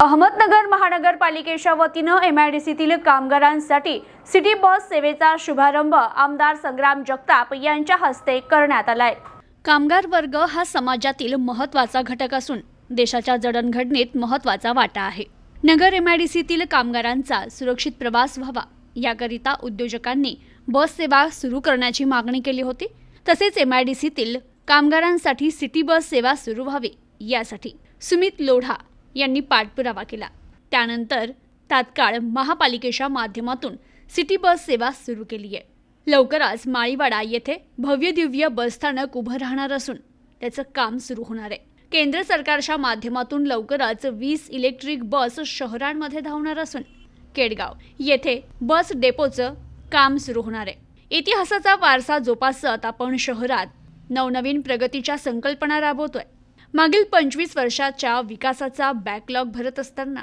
अहमदनगर महानगरपालिकेच्या वतीनं M I D सीतील कामगारांसाठी सिटी बस सेवेचा शुभारंभ आमदार संग्राम जगताप यांच्या हस्ते करण्यात आलाय. कामगार वर्ग हा समाजातील महत्त्वाचा घटक असून देशाच्या जडणघडणीत महत्त्वाचा वाटा आहे. नगर एम आय डी सीतील कामगारांचा सुरक्षित प्रवास व्हावा याकरिता उद्योजकांनी बस सेवा सुरू करण्याची मागणी केली होती. तसेच एम आय डी सीतील कामगारांसाठी सिटी बस सेवा सुरू व्हावी यासाठी सुमित लोढा यांनी पाठपुरावा केला. त्यानंतर तात्काळ महापालिकेच्या माध्यमातून सिटी बस सेवा सुरू केली आहे. लवकरच माळीवाडा येथे भव्य दिव्य बसस्थानक उभं राहणार असून त्याचं काम सुरू होणार आहे. केंद्र सरकारच्या माध्यमातून लवकरच वीस इलेक्ट्रिक बस शहरांमध्ये धावणार असून केडगाव येथे बस डेपोचं काम सुरू होणार आहे. इतिहासाचा वारसा जोपासत आपण शहरात नवनवीन प्रगतीच्या संकल्पना राबवतोय. मागील पंचवीस वर्षाच्या विकासाचा बॅकलॉग भरत असताना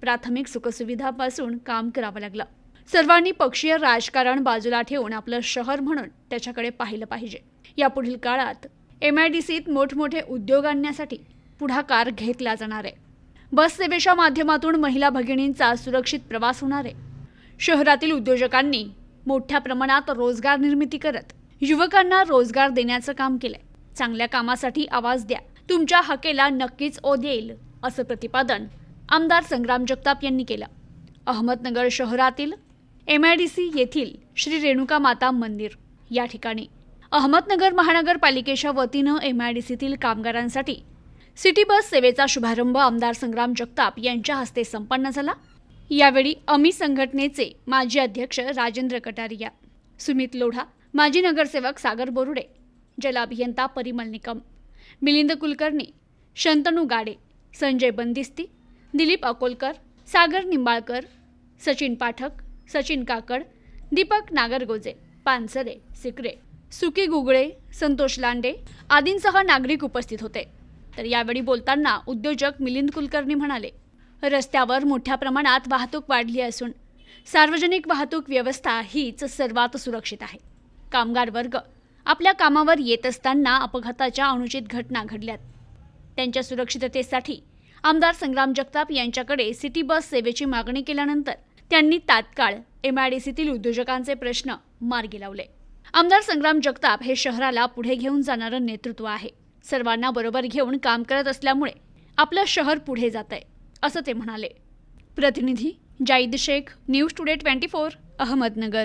प्राथमिक सुखसुविधापासून काम करावं लागलं. सर्वांनी पक्षीय राजकारण बाजूला ठेवून आपलं शहर म्हणून त्याच्याकडे पाहिलं पाहिजे. यापुढील काळात एम आय डी सीत मोठमोठे उद्योग आणण्यासाठी पुढाकार घेतला जाणार आहे. बस सेवेच्या माध्यमातून महिला भगिनींचा सुरक्षित प्रवास होणार आहे. शहरातील उद्योजकांनी मोठ्या प्रमाणात रोजगार निर्मिती करत युवकांना रोजगार देण्याचं काम केलंय. चांगल्या कामासाठी आवाज द्या. तुमच्या हकेला नक्कीच ओ देईल असं प्रतिपादन आमदार संग्राम जगताप यांनी केलं. अहमदनगर शहरातील एम आय डी सी येथील श्री रेणुका माता मंदिर या ठिकाणी. अहमदनगर महानगरपालिकेच्या वतीनं एम आय डी सीतील कामगारांसाठी सिटी बस सेवेचा शुभारंभ आमदार संग्राम जगताप यांच्या हस्ते संपन्न झाला. यावेळी अमी संघटनेचे माजी अध्यक्ष राजेंद्र कटारिया सुमित लोढा माजी नगरसेवक सागर बोरुडे जलाभियंता परिमल निकम मिलिंद कुलकर्णी शंतनू गाडे संजय बंदिस्ती दिलीप अकोलकर सागर निंबाळकर सचिन पाठक सचिन काकड दीपक नागरगोजे पानसरे सिकरे सुकी गुगळे संतोष लांडे आदींसह नागरिक उपस्थित होते. तर यावेळी बोलताना उद्योजक मिलिंद कुलकर्णी म्हणाले रस्त्यावर मोठ्या प्रमाणात वाहतूक वाढली असून सार्वजनिक वाहतूक व्यवस्था हीच सर्वात सुरक्षित आहे. कामगार वर्ग आपल्या कामावर येत असताना अपघाताच्या अनुचित घटना घडल्यात. त्यांच्या सुरक्षिततेसाठी आमदार संग्राम जगताप यांच्याकडे सिटी बस सेवेची मागणी केल्यानंतर त्यांनी तात्काळ एम आय डी सीतील उद्योजकांचे प्रश्न मार्गी लावले. आमदार संग्राम जगताप हे शहराला पुढे घेऊन जाणारं नेतृत्व आहे. सर्वांना बरोबर घेऊन काम करत असल्यामुळे आपलं शहर पुढे जात आहे असं ते म्हणाले. प्रतिनिधी Zaid Shaikh news today twenty four Ahmednagar.